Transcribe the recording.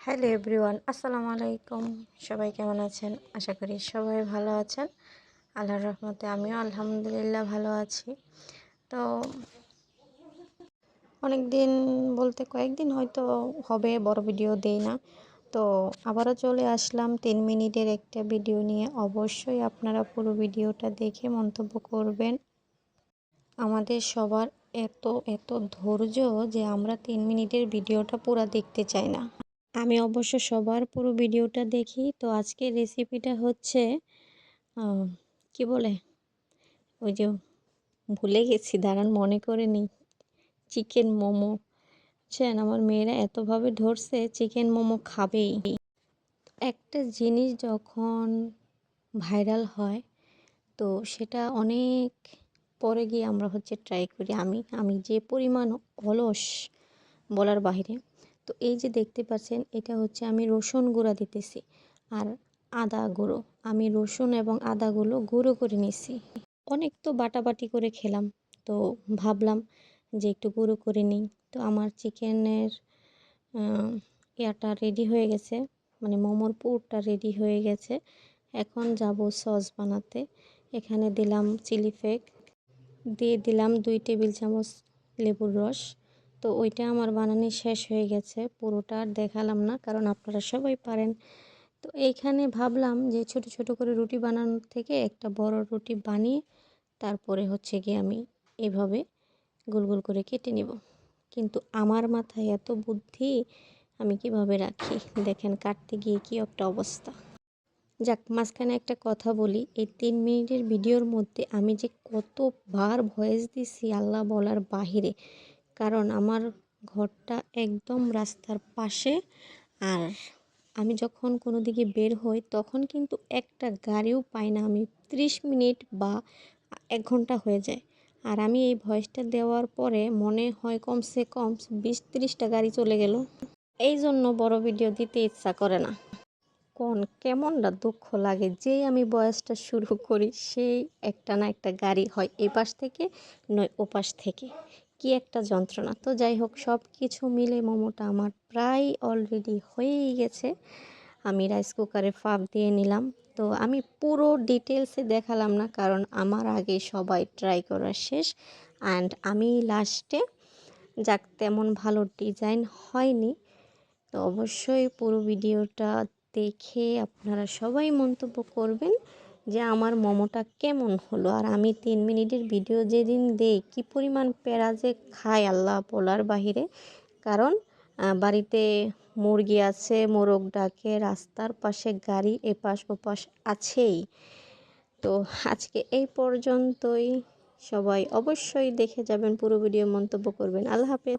Hello everyone, আসসালামু আলাইকুম। সবাই কেমন আছেন? আশা করি সবাই ভালো আছেন। আল্লাহর রহমতে আমিও আলহামদুলিল্লাহ ভালো আছি। তো অনেক দিন বলতে কয়েকদিন হয়তো হবে, বড় ভিডিও দেই না। তো আবারও চলে আসলাম তিন মিনিটের একটা ভিডিও নিয়ে। অবশ্যই আপনারা পুরো ভিডিওটা দেখে মন্তব্য করবেন। আমাদের সবার এত এত ধৈর্য যে আমরা তিন মিনিটের ভিডিওটা পুরা দেখতে চাই না। আমি অবশ্য সবার পুরো ভিডিওটা দেখি। তো আজকের রেসিপিটা হচ্ছে কি বলে? ওই যে ভুলে গেছি, দাঁড়ান মনে করে নিই। Chicken momo. বুঝছেন আমার মেয়েরা এতভাবে ধরছে চিকেন মোমো খাবেই। একটা জিনিস যখন ভাইরাল হয়, তো সেটা অনেক পরে গিয়ে আমরা হচ্ছে ট্রাই করি। আমি আমি যে পরিমাণ অলস বলার বাহিরে তো এই যে দেখতে পাচ্ছেন, এটা হচ্ছে আমি রসুন গুঁড়া দিতেছি আর আদা গুঁড়ো। আমি রসুন এবং আদাগুলো গুঁড়ো করে নিছি। অনেক তো বাটাবাটি করে খেলাম, তো ভাবলাম যে একটু গুঁড়ো করে নিই। তো আমার চিকেনের ইয়াটা রেডি হয়ে গেছে মানে মোমোর পুরটা রেডি হয়ে গেছে। এখন যাব সস বানাতে। এখানে দিলাম চিলি ফ্লেক, দিয়ে দিলাম দুই টেবিল চামচ লেবুর রস। তো ওইটা আমার বানানি শেষ হয়ে গেছে, পুরোটা আর দেখালাম না, কারণ আপনারা সবাই পারেন। তো এইখানে ভাবলাম যে ছোট ছোট করে রুটি বানানোর থেকে একটা বড় রুটি বানিয়ে তারপরে হচ্ছে গিয়ে আমি এভাবে গোল গোল করে কেটে নিব। কিন্তু আমার মাথায় এত বুদ্ধি, আমি কীভাবে রাখি? দেখেন কাটতে গিয়ে কি একটা অবস্থা। যাক, মাঝখানে একটা কথা বলি, এই তিন মিনিটের ভিডিওর মধ্যে আমি যে কতবার ভয়েস দিছি আল্লাহ বলার বাহিরে কারণ আমার ঘরটা একদম রাস্তার পাশে। আর আমি যখন কোনো দিকে বের হই, তখন কিন্তু একটা গাড়িও পাই না। আমি ত্রিশ মিনিট বা এক ঘণ্টা হয়ে যায়। আর আমি এই ভয়েসটা দেওয়ার পরে মনে হয় কমসে কম বিশ ত্রিশটা গাড়ি চলে গেল। এই জন্য বড় ভিডিও দিতে ইচ্ছা করে না। কোন কেমনটা দুঃখ লাগে, যেই আমি বয়সটা শুরু করি, সেই একটা না একটা গাড়ি হয় এ পাশ থেকে নয়, ওপাশ থেকে। কি একটা যন্ত্রণা। তো যাই হোক সব কিছু মিলে মোমোটা আমার প্রায় অলরেডি হয়েই গেছে। আমি রাইস কুকারে ফাঁক দিয়ে নিলাম। তো আমি পুরো ডিটেলসে দেখালাম না, কারণ আমার আগে সবাই ট্রাই করা শেষ। অ্যান্ড আমি লাস্টে যাক, তেমন ভালো ডিজাইন হয়নি। তো অবশ্যই পুরো ভিডিওটা দেখে আপনারা সবাই মন্তব্য করবেন। যে আমার মোমোটা কেমন হলো? আর আমি তিন মিনিটের ভিডিও যেদিন দেই, কী পরিমাণ প্যারা যে খায় আল্লাহ বলার বাহিরে। কারণ বাড়িতে মুরগি আছে, মোরগ ডাকে, রাস্তার পাশে গাড়ি এপাশ ওপাশ আছেই। তো আজকে এই পর্যন্তই। সবাই অবশ্যই দেখে যাবেন, পুরো ভিডিও মন্তব্য করবেন। আল্লাহ হাফেজ।